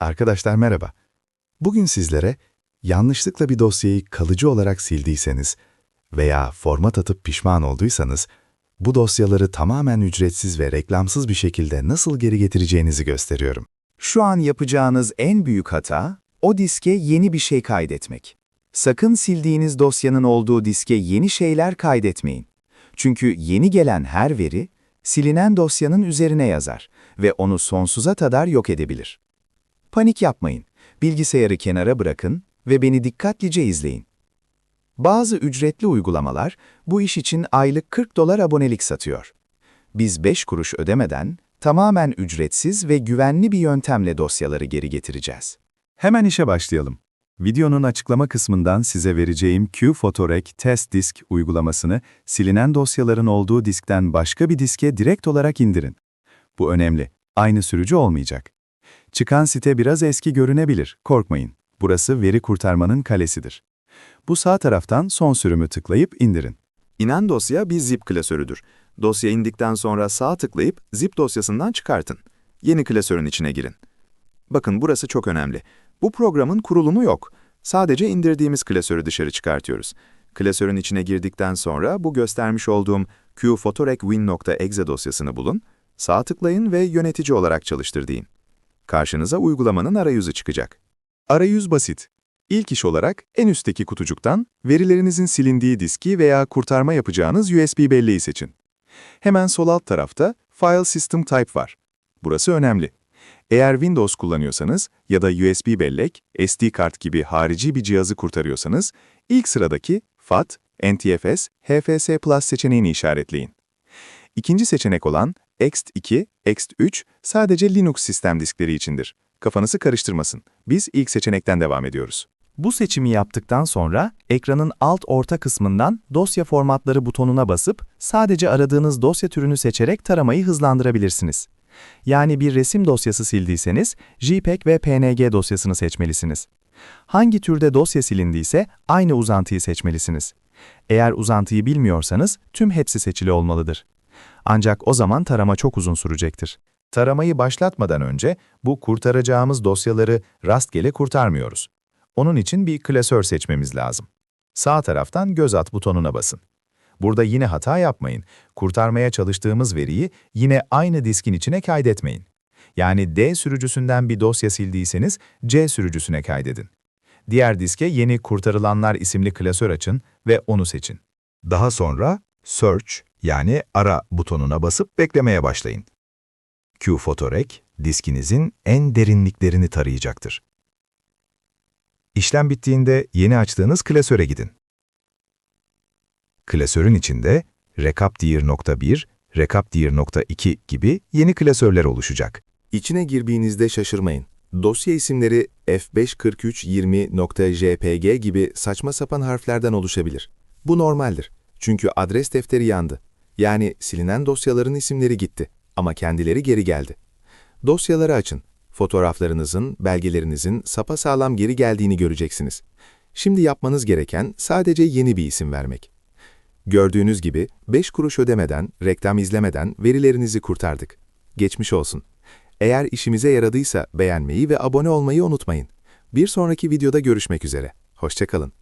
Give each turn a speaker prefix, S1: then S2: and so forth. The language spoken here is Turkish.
S1: Arkadaşlar merhaba. Bugün sizlere yanlışlıkla bir dosyayı kalıcı olarak sildiyseniz veya format atıp pişman olduysanız bu dosyaları tamamen ücretsiz ve reklamsız bir şekilde nasıl geri getireceğinizi gösteriyorum.
S2: Şu an yapacağınız en büyük hata, o diske yeni bir şey kaydetmek. Sakın sildiğiniz dosyanın olduğu diske yeni şeyler kaydetmeyin. Çünkü yeni gelen her veri, silinen dosyanın üzerine yazar ve onu sonsuza kadar yok edebilir. Panik yapmayın, bilgisayarı kenara bırakın ve beni dikkatlice izleyin. Bazı ücretli uygulamalar bu iş için aylık 40 dolar abonelik satıyor. Biz 5 kuruş ödemeden tamamen ücretsiz ve güvenli bir yöntemle dosyaları geri getireceğiz.
S3: Hemen işe başlayalım. Videonun açıklama kısmından size vereceğim Q-Photorec Test Disk uygulamasını silinen dosyaların olduğu diskten başka bir diske direkt olarak indirin. Bu önemli. Aynı sürücü olmayacak. Çıkan site biraz eski görünebilir, korkmayın. Burası veri kurtarmanın kalesidir. Bu sağ taraftan son sürümü tıklayıp indirin.
S4: İnen dosya bir zip klasörüdür. Dosya indikten sonra sağ tıklayıp zip dosyasından çıkartın. Yeni klasörün içine girin. Bakın burası çok önemli. Bu programın kurulumu yok. Sadece indirdiğimiz klasörü dışarı çıkartıyoruz. Klasörün içine girdikten sonra bu göstermiş olduğum qphotorecwin.exe dosyasını bulun, sağ tıklayın ve yönetici olarak çalıştır deyin. Karşınıza uygulamanın arayüzü çıkacak.
S3: Arayüz basit. İlk iş olarak en üstteki kutucuktan verilerinizin silindiği diski veya kurtarma yapacağınız USB belleği seçin. Hemen sol alt tarafta File System Type var. Burası önemli. Eğer Windows kullanıyorsanız ya da USB bellek, SD kart gibi harici bir cihazı kurtarıyorsanız, ilk sıradaki FAT, NTFS, HFS Plus seçeneğini işaretleyin. İkinci seçenek olan Ext2, Ext3 sadece Linux sistem diskleri içindir. Kafanızı karıştırmasın. Biz ilk seçenekten devam ediyoruz.
S2: Bu seçimi yaptıktan sonra ekranın alt orta kısmından dosya formatları butonuna basıp sadece aradığınız dosya türünü seçerek taramayı hızlandırabilirsiniz. Yani bir resim dosyası sildiyseniz JPEG ve PNG dosyasını seçmelisiniz. Hangi türde dosya silindiyse aynı uzantıyı seçmelisiniz. Eğer uzantıyı bilmiyorsanız tüm hepsi seçili olmalıdır. Ancak o zaman tarama çok uzun sürecektir.
S1: Taramayı başlatmadan önce bu kurtaracağımız dosyaları rastgele kurtarmıyoruz. Onun için bir klasör seçmemiz lazım. Sağ taraftan göz at butonuna basın. Burada yine hata yapmayın. Kurtarmaya çalıştığımız veriyi yine aynı diskin içine kaydetmeyin. Yani D sürücüsünden bir dosya sildiyseniz C sürücüsüne kaydedin. Diğer diske yeni kurtarılanlar isimli klasör açın ve onu seçin. Daha sonra Search yani ara butonuna basıp beklemeye başlayın. Q-Photorec, diskinizin en derinliklerini tarayacaktır. İşlem bittiğinde yeni açtığınız klasöre gidin. Klasörün içinde recapdir.1, recapdir.2 gibi yeni klasörler oluşacak.
S4: İçine girdiğinizde şaşırmayın. Dosya isimleri f54320.jpg gibi saçma sapan harflerden oluşabilir. Bu normaldir. Çünkü adres defteri yandı. Yani silinen dosyaların isimleri gitti ama kendileri geri geldi. Dosyaları açın. Fotoğraflarınızın, belgelerinizin sapasağlam geri geldiğini göreceksiniz. Şimdi yapmanız gereken sadece yeni bir isim vermek. Gördüğünüz gibi 5 kuruş ödemeden, reklam izlemeden verilerinizi kurtardık. Geçmiş olsun. Eğer işimize yaradıysa beğenmeyi ve abone olmayı unutmayın. Bir sonraki videoda görüşmek üzere. Hoşçakalın.